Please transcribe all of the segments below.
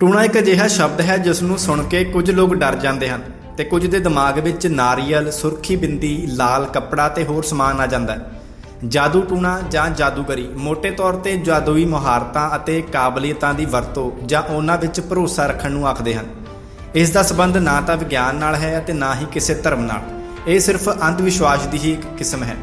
ਟੂਣਾ ਇੱਕ ਅਜਿਹਾ ਸ਼ਬਦ ਹੈ ਜਿਸ ਨੂੰ ਸੁਣ ਕੇ ਕੁਝ ਲੋਕ ਡਰ ਜਾਂਦੇ ਹਨ ਤੇ ਕੁਝ ਦੇ ਦਿਮਾਗ ਵਿੱਚ ਨਾਰੀਅਲ, ਸੁਰਖੀ ਬਿੰਦੀ, ਲਾਲ ਕੱਪੜਾ ਤੇ ਹੋਰ ਸਮਾਨ ਆ ਜਾਂਦਾ ਹੈ। ਜਾਦੂ ਟੂਣਾ ਜਾਂ ਜਾਦੂਗਰੀ ਮੋٹے ਤੌਰ ਤੇ ਜਾਦੂਈ ਮੁਹਾਰਤਾਂ ਅਤੇ ਕਾਬਲੀਅਤਾਂ ਦੀ ਵਰਤੋਂ ਜਾਂ ਉਹਨਾਂ ਵਿੱਚ ਭਰੋਸਾ ਰੱਖਣ ਨੂੰ ਆਖਦੇ ਹਨ। ਇਸ ਦਾ ਸਬੰਧ ਨਾ ਤਾਂ ਵਿਗਿਆਨ ਨਾਲ ਹੈ ਅਤੇ ਨਾ ਹੀ ਕਿਸੇ ਧਰਮ ਨਾਲ। ਇਹ ਸਿਰਫ ਅੰਧ ਵਿਸ਼ਵਾਸ ਦੀ ਹੀ ਇੱਕ ਕਿਸਮ ਹੈ।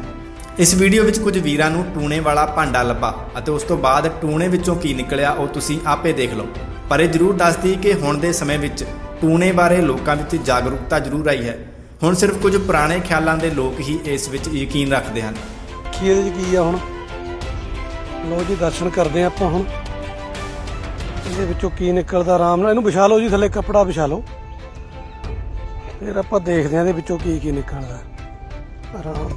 ਇਸ ਵੀਡੀਓ ਵਿੱਚ ਕੁਝ ਵੀਰਾਂ ਨੂੰ ਟੂਣੇ ਵਾਲਾ ਭਾਂਡਾ ਲੱਭਾ ਅਤੇ ਉਸ ਤੋਂ ਬਾਅਦ ਟੂਣੇ ਵਿੱਚੋਂ ਕੀ ਨਿਕਲਿਆ ਉਹ ਤੁਸੀਂ ਆਪੇ ਦੇਖ ਲਓ। ਪਰ ਇਹ ਜ਼ਰੂਰ ਦੱਸਦੀ ਕਿ ਹੁਣ ਦੇ ਸਮੇਂ ਵਿੱਚ ਟੂਣੇ ਬਾਰੇ ਲੋਕਾਂ ਵਿੱਚ ਜਾਗਰੂਕਤਾ ਜ਼ਰੂਰ ਆਈ ਹੈ। ਹੁਣ ਸਿਰਫ ਕੁਝ ਪੁਰਾਣੇ ਖਿਆਲਾਂ ਦੇ ਲੋਕ ਹੀ ਇਸ ਵਿੱਚ ਯਕੀਨ ਰੱਖਦੇ ਹਨ। ਕੀ ਇਹਦੇ 'ਚ ਕੀ ਆ ਹੁਣ? ਲੋ ਜੀ ਦਰਸ਼ਨ ਕਰਦੇ ਆ ਆਪਾਂ ਹੁਣ। ਇਹਦੇ ਵਿੱਚੋਂ ਕੀ ਨਿਕਲਦਾ? ਆਰਾਮ ਨਾਲ ਇਹਨੂੰ ਵਿਛਾ ਲਓ ਜੀ ਥੱਲੇ ਕੱਪੜਾ ਵਿਛਾ ਲਓ। ਫਿਰ ਆਪਾਂ ਦੇਖਦੇ ਆ ਇਹਦੇ ਵਿੱਚੋਂ ਕੀ ਕੀ ਨਿਕਲਦਾ। ਆਰਾਮ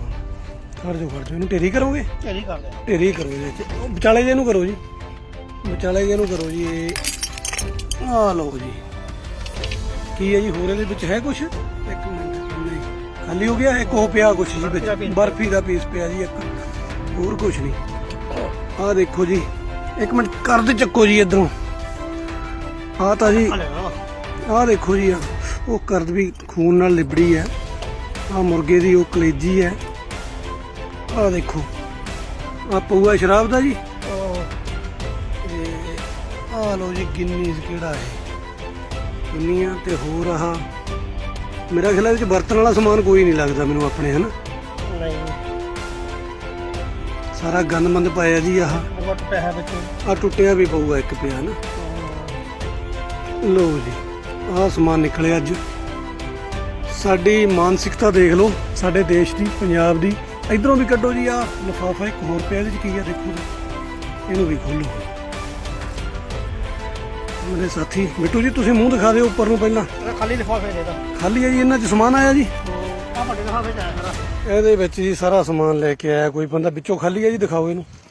ਖੜ ਜਾਓ ਖੜ ਜਾਓ। ਇਹਨੂੰ ਢੇਰੀ ਕਰੋਗੇ? ਢੇਰੀ ਕਰਦੇ ਢੇਰੀ ਕਰੋ ਜੀ ਵਿਚਾਲੇ ਜੇ ਨੂੰ ਕਰੋ ਜੀ। ਵਿਚਾਲੇ ਜੇ ਨੂੰ ਕਰੋ ਜੀ ਇਹ ਆ ਲਓ ਜੀ। ਕੀ ਹੈ ਜੀ ਹੋਰ ਇਹਦੇ ਵਿੱਚ ਹੈ ਕੁਝ ਇੱਕ ਮਿੰਟ ਨਹੀਂ। ਖਾਲੀ ਹੋ ਗਿਆ? ਇੱਕ ਉਹ ਪਿਆ ਕੁਝ ਜੀ ਵਿੱਚ। ਬਰਫੀ ਦਾ ਪੀਸ ਪਿਆ ਜੀ ਇੱਕ। ਹੋਰ ਕੁਝ ਨਹੀਂ। ਆਹ ਦੇਖੋ ਜੀ। ਇੱਕ ਮਿੰਟ ਕਰਦ ਚੱਕੋ ਜੀ ਇਧਰੋਂ। ਆਹ ਤਾਂ ਜੀ ਆਹ ਦੇਖੋ ਜੀ ਆ ਉਹ ਕਰਦ ਵੀ ਖੂਨ ਨਾਲ ਲਿਬੜੀ ਹੈ। ਆਹ ਮੁਰਗੇ ਦੀ ਉਹ ਕਲੇਜੀ ਹੈ। ਆਹ ਦੇਖੋ। ਆ ਪਊਆ ਸ਼ਰਾਬ ਦਾ ਜੀ। ਆਹ ਲੋ ਜੀ ਗਿੰਨੀ ਕਿਹੜਾ ਹੈ। ਦੁਨੀਆ ਤੇ ਹੋਰ ਆਹ ਮੇਰਾ ਖਿਆਲ ਇਹਦੇ ਚ ਵਰਤਣ ਵਾਲਾ ਸਮਾਨ ਕੋਈ ਨਹੀਂ ਲੱਗਦਾ ਮੈਨੂੰ ਆਪਣੇ ਹਨਾ? ਸਾਰਾ ਗੰਦਮੰਦ ਪਾਇਆ ਜੀ ਆਹ। ਬਹੁਤ ਪੈਸਾ ਵਿੱਚ ਆ ਟੁੱਟਿਆ ਵੀ ਪਊਗਾ ਇੱਕ ਪਿਆ ਨਾ ਲੋ ਜੀ ਆਹ ਸਮਾਨ ਨਿਕਲਿਆ ਅੱਜ। ਸਾਡੀ ਮਾਨਸਿਕਤਾ ਦੇਖ ਲਓ ਸਾਡੇ ਦੇਸ਼ ਦੀ ਪੰਜਾਬ ਦੀ। ਇਧਰੋਂ ਵੀ ਕੱਢੋ ਜੀ ਆ ਲਿਫਾਫਾ ਇੱਕ ਹੋਰ ਪਿਆ ਇਹਦੇ ਚ ਕੀ ਆ ਦੇਖੋ। ਇਹਨੂੰ ਵੀ ਖੋਲੋ। ਮੇਰੇ ਸਾਥੀ। ਬਿੱਟੂ ਜੀ ਤੁਸੀਂ ਮੂੰਹ ਦਿਖਾ ਦਿਓ ਉੱਪਰ ਨੂੰ ਪਹਿਲਾਂ। ਖਾਲੀ ਲਿਫਾਫੇ ਦੇ ਦਾ ਖਾਲੀ ਹੈ ਜੀ ਇਹਨਾਂ ਚ ਸਮਾਨ ਆਇਆ ਜੀ? ਆ ਵੱਡੇ ਲਿਫਾਫੇ ਚ ਆਇਆ ਸਾਰਾ। ਇਹਦੇ ਵਿੱਚ ਜੀ ਸਾਰਾ ਸਮਾਨ ਲੈ ਕੇ ਆਇਆ। ਕੋਈ ਬੰਦਾ ਵਿੱਚੋਂ ਖਾਲੀ ਹੈ ਜੀ ਦਿਖਾਓ ਇਹਨੂੰ।